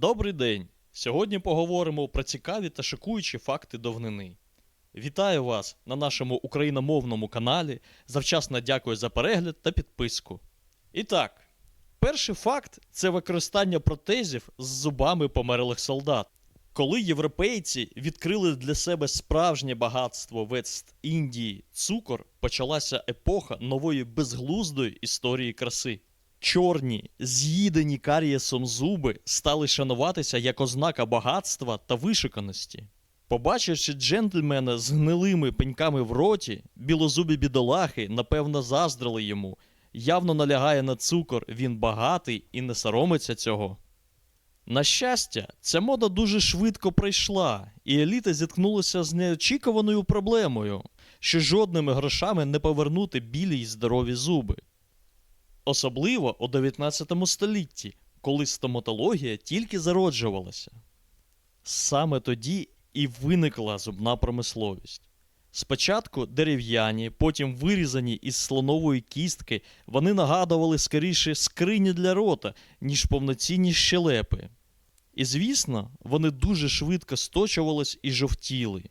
Добрий день! Сьогодні поговоримо про цікаві та шокуючі факти давнини. Вітаю вас на нашому україномовному каналі. Завчасно дякую за перегляд та підписку. І так, перший факт це використання протезів з зубами померлих солдат. Коли європейці відкрили для себе справжнє багатство Вест-Індії цукор, почалася епоха нової безглуздої історії краси. Чорні, з'їдені карієсом зуби стали шануватися як ознака багатства та вишуканості. Побачивши джентльмена з гнилими пеньками в роті, білозубі бідолахи напевно заздрили йому. Явно налягає на цукор, він багатий і не соромиться цього. На щастя, ця мода дуже швидко пройшла, і еліта зіткнулася з неочікуваною проблемою, що жодними грошами не повернути білі й здорові зуби. Особливо у 19 столітті, коли стоматологія тільки зароджувалася. Саме тоді і виникла зубна промисловість. Спочатку дерев'яні, потім вирізані із слонової кістки, вони нагадували скоріше скрині для рота, ніж повноцінні щелепи. І звісно, вони дуже швидко сточувались і жовтіли.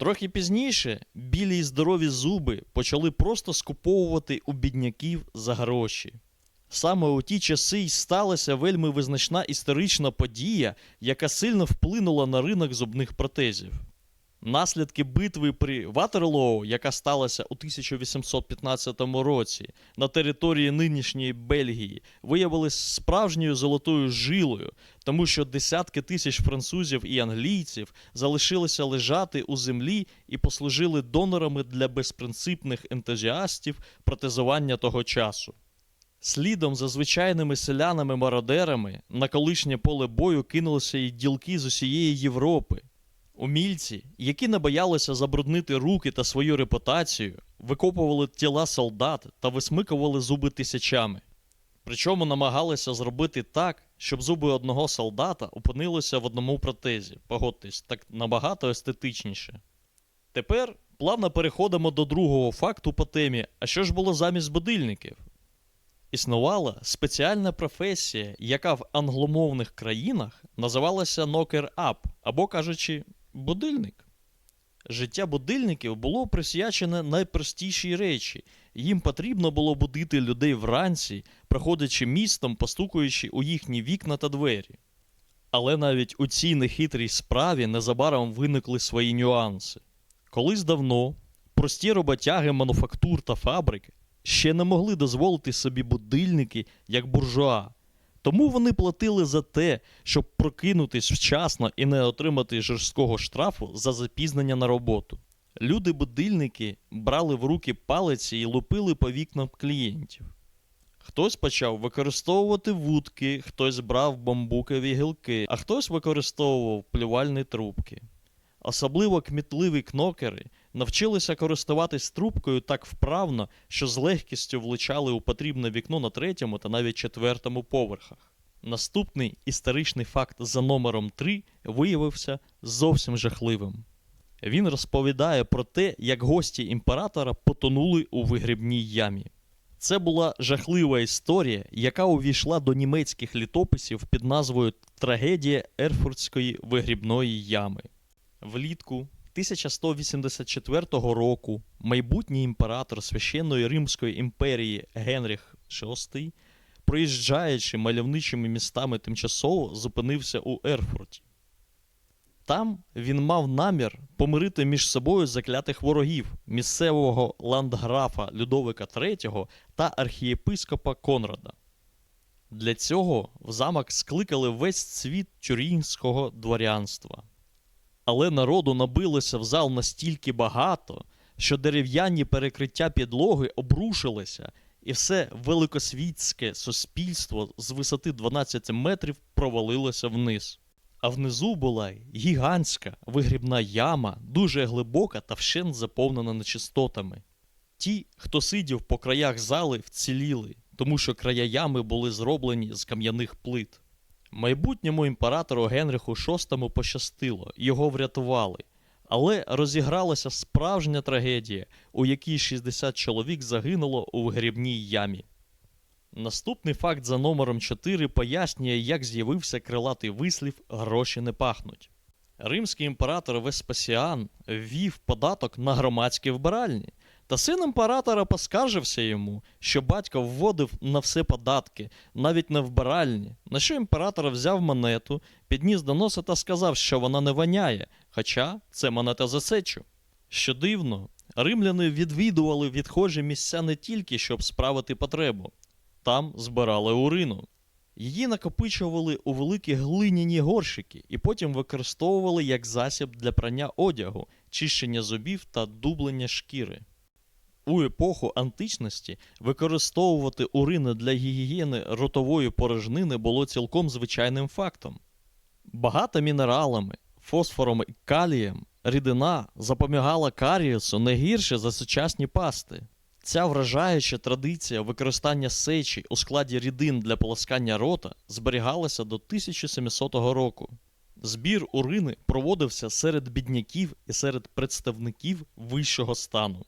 Трохи пізніше білі й здорові зуби почали просто скуповувати у бідняків за гроші. Саме у ті часи й сталася вельми визначна історична подія, яка сильно вплинула на ринок зубних протезів. Наслідки битви при Ватерлоу, яка сталася у 1815 році на території нинішньої Бельгії, виявились справжньою золотою жилою, тому що десятки тисяч французів і англійців залишилися лежати у землі і послужили донорами для безпринципних ентузіастів протезування того часу. Слідом за звичайними селянами-мародерами на колишнє поле бою кинулися й ділки з усієї Європи. Умільці, які не боялися забруднити руки та свою репутацію, викопували тіла солдат та висмикували зуби тисячами. Причому намагалися зробити так, щоб зуби одного солдата опинилися в одному протезі. Погодьтесь, так набагато естетичніше. Тепер плавно переходимо до другого факту по темі: а що ж було замість будильників? Існувала спеціальна професія, яка в англомовних країнах називалася knocker-up, або кажучи, будильник. Життя будильників було присвячене найпростішій речі. Їм потрібно було будити людей вранці, проходячи містом, постукуючи у їхні вікна та двері. Але навіть у цій нехитрій справі незабаром виникли свої нюанси. Колись давно прості роботяги мануфактур та фабрик ще не могли дозволити собі будильники як буржуа. Тому вони платили за те, щоб прокинутись вчасно і не отримати жорсткого штрафу за запізнення на роботу. Люди-будильники брали в руки палиці і лупили по вікнам клієнтів. Хтось почав використовувати вудки, хтось брав бамбукові гілки, а хтось використовував плювальні трубки. Особливо кмітливі кнокери навчилися користуватись трубкою так вправно, що з легкістю влучали у потрібне вікно на третьому та навіть четвертому поверхах. Наступний історичний факт за номером 3 виявився зовсім жахливим. Він розповідає про те, як гості імператора потонули у вигрібній ямі. Це була жахлива історія, яка увійшла до німецьких літописів під назвою Трагедія Ерфуртської вигрібної ями. Влітку 1184 року майбутній імператор священної Римської імперії Генріх VI, проїжджаючи мальовничими містами тимчасово, зупинився у Ерфурті. Там він мав намір помирити між собою заклятих ворогів місцевого ландграфа Людовика III та архієпископа Конрада. Для цього в замок скликали весь світ тюрінського дворянства. Але народу набилося в зал настільки багато, що дерев'яні перекриття підлоги обрушилися, і все великосвітське суспільство з висоти 12 метрів провалилося вниз. А внизу була гігантська вигрібна яма, дуже глибока та вщент заповнена нечистотами. Ті, хто сидів по краях зали, вціліли, тому що края ями були зроблені з кам'яних плит. Майбутньому імператору Генриху VI пощастило, його врятували. Але розігралася справжня трагедія, у якій 60 чоловік загинуло у вигрібній ямі. Наступний факт за номером 4 пояснює, як з'явився крилатий вислів гроші не пахнуть. Римський імператор Веспасіан ввів податок на громадські вбиральні, та син імператора поскаржився йому, що батько вводив на все податки, навіть на вбиральні, на що імператор взяв монету, підніс до носа та сказав, що вона не воняє, хоча це монета за сечу. Що дивно, римляни відвідували відхожі місця не тільки, щоб справити потребу, там збирали урину. Її накопичували у великі глиняні горщики і потім використовували як засіб для прання одягу, чищення зубів та дублення шкіри. У епоху античності використовувати урини для гігієни ротової порожнини було цілком звичайним фактом. Багата мінералами, фосфором і калієм, рідина запомагала карієсу не гірше за сучасні пасти. Ця вражаюча традиція використання сечі у складі рідин для полоскання рота зберігалася до 1700 року. Збір урини проводився серед бідняків і серед представників вищого стану.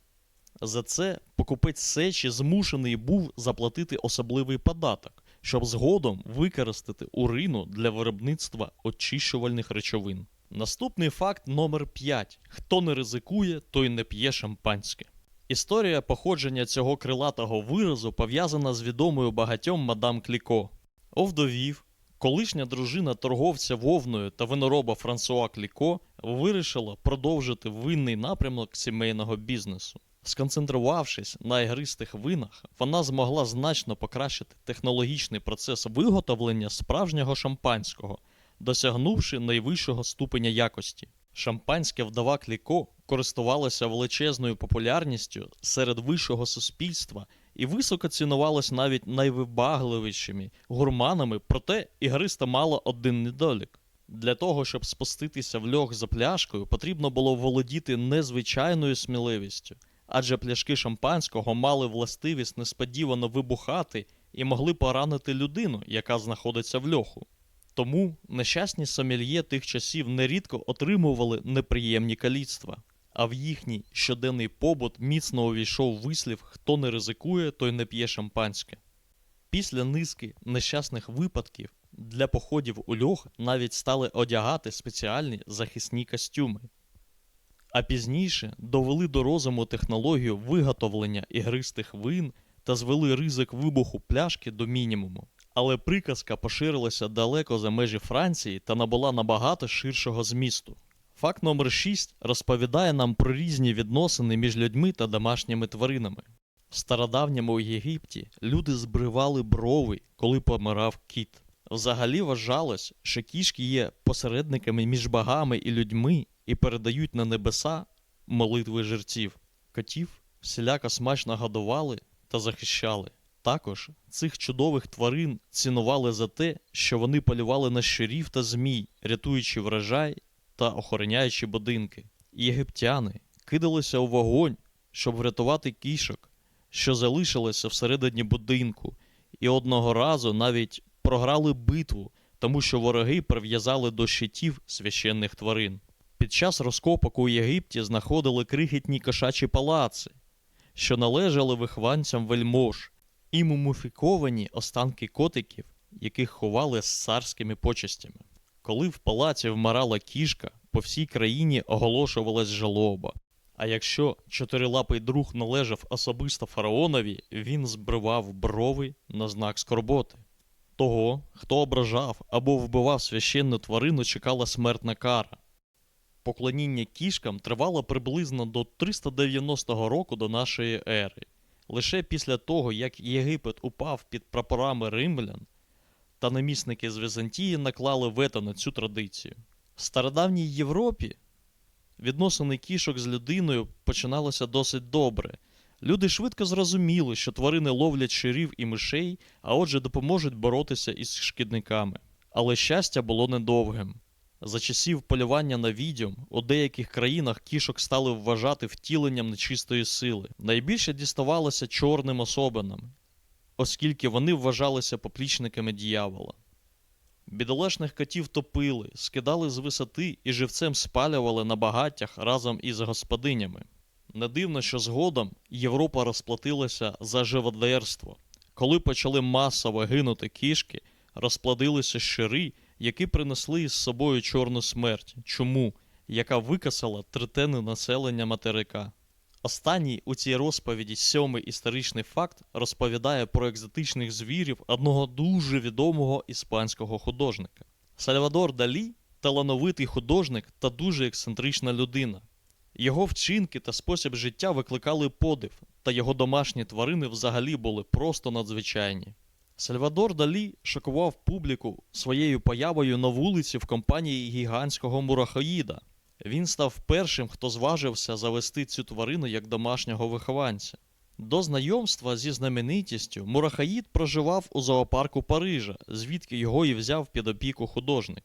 За це покупець сечі змушений був заплатити особливий податок, щоб згодом використати урину для виробництва очищувальних речовин. Наступний факт номер 5. Хто не ризикує, той не п'є шампанське. Історія походження цього крилатого виразу пов'язана з відомою багатьом мадам Кліко. Овдовів, колишня дружина торговця вовною та винороба Франсуа Кліко вирішила продовжити винний напрямок сімейного бізнесу. Сконцентрувавшись на ігристих винах, вона змогла значно покращити технологічний процес виготовлення справжнього шампанського, досягнувши найвищого ступеня якості. Шампанське вдова Кліко користувалося величезною популярністю серед вищого суспільства і високо цінувалось навіть найвибагливішими гурманами, проте ігриста мала один недолік. Для того, щоб спуститися в льох за пляшкою, потрібно було володіти незвичайною сміливістю, адже пляшки шампанського мали властивість несподівано вибухати і могли поранити людину, яка знаходиться в льоху. Тому нещасні сомельє тих часів нерідко отримували неприємні каліцтва, а в їхній щоденний побут міцно увійшов вислів хто не ризикує, той не п'є шампанське. Після низки нещасних випадків для походів у льох навіть стали одягати спеціальні захисні костюми. А пізніше довели до розуму технологію виготовлення ігристих вин та звели ризик вибуху пляшки до мінімуму. Але приказка поширилася далеко за межі Франції та набула набагато ширшого змісту. Факт номер 6 розповідає нам про різні відносини між людьми та домашніми тваринами. В стародавньому Єгипті люди збривали брови, коли помирав кіт. Взагалі вважалось, що кішки є посередниками між богами і людьми і передають на небеса молитви жерців. Котів всіляко смачно годували та захищали. Також цих чудових тварин цінували за те, що вони полювали на щурів та змій, рятуючи врожай та охороняючи будинки. Єгиптяни кидалися у вогонь, щоб врятувати кішок, що залишилися всередині будинку, і одного разу навіть програли битву, тому що вороги прив'язали до щитів священних тварин. Під час розкопок у Єгипті знаходили крихітні кошачі палаци, що належали вихованцям вельмож, і муміфіковані останки котиків, яких ховали з царськими почестями. Коли в палаці вмирала кішка, по всій країні оголошувалась жалоба. А якщо чотирилапий друг належав особисто фараонові, він збривав брови на знак скорботи. Того, хто ображав або вбивав священну тварину, чекала смертна кара. Поклоніння кішкам тривало приблизно до 390 року до нашої ери. Лише після того, як Єгипет упав під прапорами римлян, та намісники з Візантії наклали вето на цю традицію. В стародавній Європі відносини кішок з людиною починалися досить добре. Люди швидко зрозуміли, що тварини ловлять щурів і мишей, а отже допоможуть боротися із шкідниками. Але щастя було недовгим. За часів полювання на відьом у деяких країнах кішок стали вважати втіленням нечистої сили. Найбільше діставалося чорним особинам, оскільки вони вважалися поплічниками діявола. Бідолашних котів топили, скидали з висоти і живцем спалювали на багаттях разом із господинями. Не дивно, що згодом Європа розплатилася за живодерство, Коли почали масово гинути кішки, розплодилися щири, які принесли із собою чорну смерть, чуму, яка викасала третини населення материка. Останній у цій розповіді сьомий історичний факт розповідає про екзотичних звірів одного дуже відомого іспанського художника. Сальвадор Далі талановитий художник та дуже ексцентрична людина. Його вчинки та спосіб життя викликали подив, та його домашні тварини взагалі були просто надзвичайні. Сальвадор Далі шокував публіку своєю появою на вулиці в компанії гігантського мурахоїда. Він став першим, хто зважився завести цю тварину як домашнього вихованця. До знайомства зі знаменитістю Мурахаїд проживав у зоопарку Парижа, звідки його і взяв під опіку художник.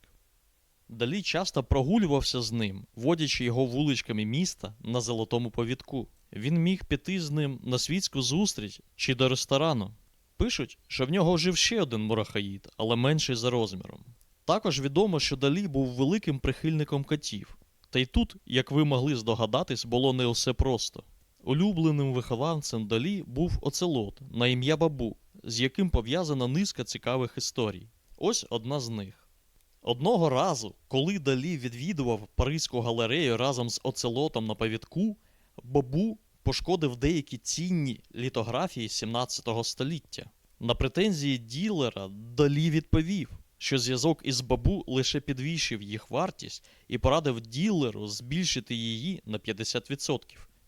Далі часто прогулювався з ним, водячи його вуличками міста на золотому повідку. Він міг піти з ним на світську зустріч чи до ресторану. Пишуть, що в нього жив ще один мурахаїд, але менший за розміром. Також відомо, що Далі був великим прихильником котів. Та й тут, як ви могли здогадатись, було не усе просто. Улюбленим вихованцем Далі був оцелот на ім'я Бабу, з яким пов'язана низка цікавих історій. Ось одна з них. Одного разу, коли Далі відвідував Паризьку галерею разом з оцелотом на повідку, Бабу пошкодив деякі цінні літографії 17 століття. На претензії ділера Далі відповів, що зв'язок із бабу лише підвищив їх вартість і порадив ділеру збільшити її на 50%,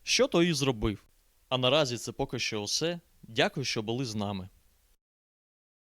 що той і зробив. А наразі це поки що усе. Дякую, що були з нами.